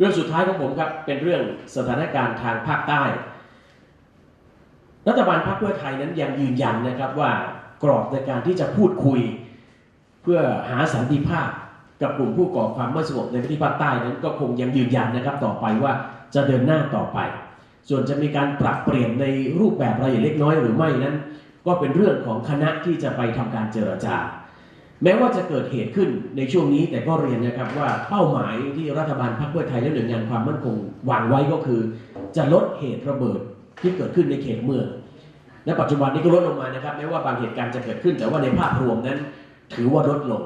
เรื่องสุดท้ายของผมครับเป็นเรื่องสถานการณ์ทางภาคใต้ รัฐบาลพรรคเพื่อไทยนั้นยังยืนยันนะครับว่ากรอบในการที่จะพูดคุย เพื่อหาสันติภาพกับกลุ่มผู้ก่อความไม่สงบในพื้นที่ภาคใต้นั้นก็คงยังยืนยันนะครับต่อไปว่าจะเดินหน้าต่อไป ส่วนจะมีการปรับเปลี่ยนในรูปแบบรายละเอียดเล็กน้อยหรือไม่นั้น ก็เป็นเรื่องของคณะที่จะไปทำการเจรจา แม้ว่าจะเกิดเหตุขึ้นในช่วงนี้แต่ก็เรียนนะครับว่าเป้าหมายที่รัฐบาลพรรคเพื่อไทยและหน่วยงานความมั่นคงวางไว้ก็คือ จะลดเหตุระเบิดที่เกิดขึ้นในเขตเมืองและปัจจุบันนี้ก็ลดลงมานะครับแม้ว่าบางเหตุการณ์จะเกิดขึ้น แต่ว่าในภาพรวมนั้น ถือว่าลดลง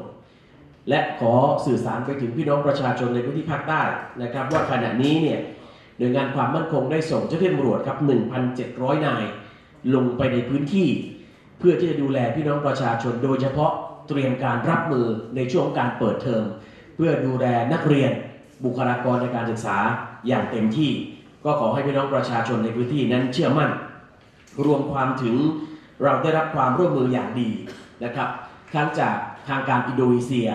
และขอสื่อสารไปถึงพี่น้องประชาชนในพื้นที่ภาคใต้นะครับ ว่าขณะนี้เนี่ยหน่วยงานความมั่นคงได้ส่งเจ้าหน้าที่ตำรวจครับ 1,700 นาย ลงไปในพื้นที่ เพื่อที่จะดูแลพี่น้องประชาชนโดยเฉพาะ เตรียมการรับมือในช่วงการเปิดเทอม เพื่อดูแลนักเรียนบุคลากรในการศึกษาอย่างเต็มที่ ก็ขอให้พี่น้องประชาชนในพื้นที่นั้นเชื่อมั่น รวมความถึงเราได้รับความร่วมมืออย่างดีนะครับทั้งจากทางการอินโดนีเซีย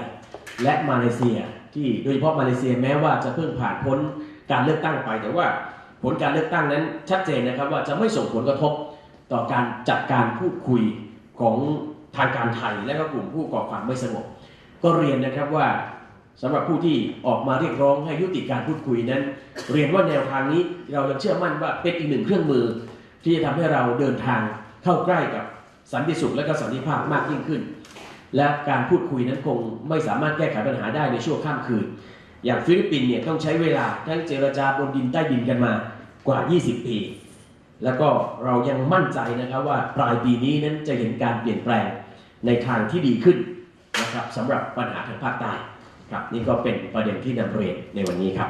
และมาเลเซีย ที่โดยเฉพาะมาเลเซียแม้ว่าจะเพิ่งผ่านพ้นการเลือกตั้งไปแต่ว่าผลการเลือกตั้งนั้นชัดเจนนะครับว่าจะไม่ส่งผลกระทบต่อการจัดการพูดคุยของ ทางการไทยและก็กลุ่มผู้ก่อความไม่สงบ ก็เรียนนะครับว่าสำหรับผู้ที่ออกมาเรียกร้องให้ยุติการพูดคุยนั้น เรียนว่าแนวทางนี้เรายังเชื่อมั่นว่าเป็นอีกหนึ่งเครื่องมือ ที่จะทำให้เราเดินทางเข้าใกล้กับสันติสุขและก็สันติภาพมากยิ่งขึ้น และการพูดคุยนั้นคงไม่สามารถแก้ไขปัญหาได้ในช่วงข้ามคืน อย่างฟิลิปปินส์เนี่ยต้องใช้เวลาทั้งเจรจาบนดินใต้ดินกันมากว่า 20 ปี แล้วก็เรายังมั่นใจนะครับว่าปลายปีนี้นั้นจะเห็นการเปลี่ยนแปลงในทางที่ดีขึ้นนะครับสำหรับปัญหาทางภาคใต้ครับนี่ก็เป็นประเด็นที่นำเรียนในวันนี้ครับ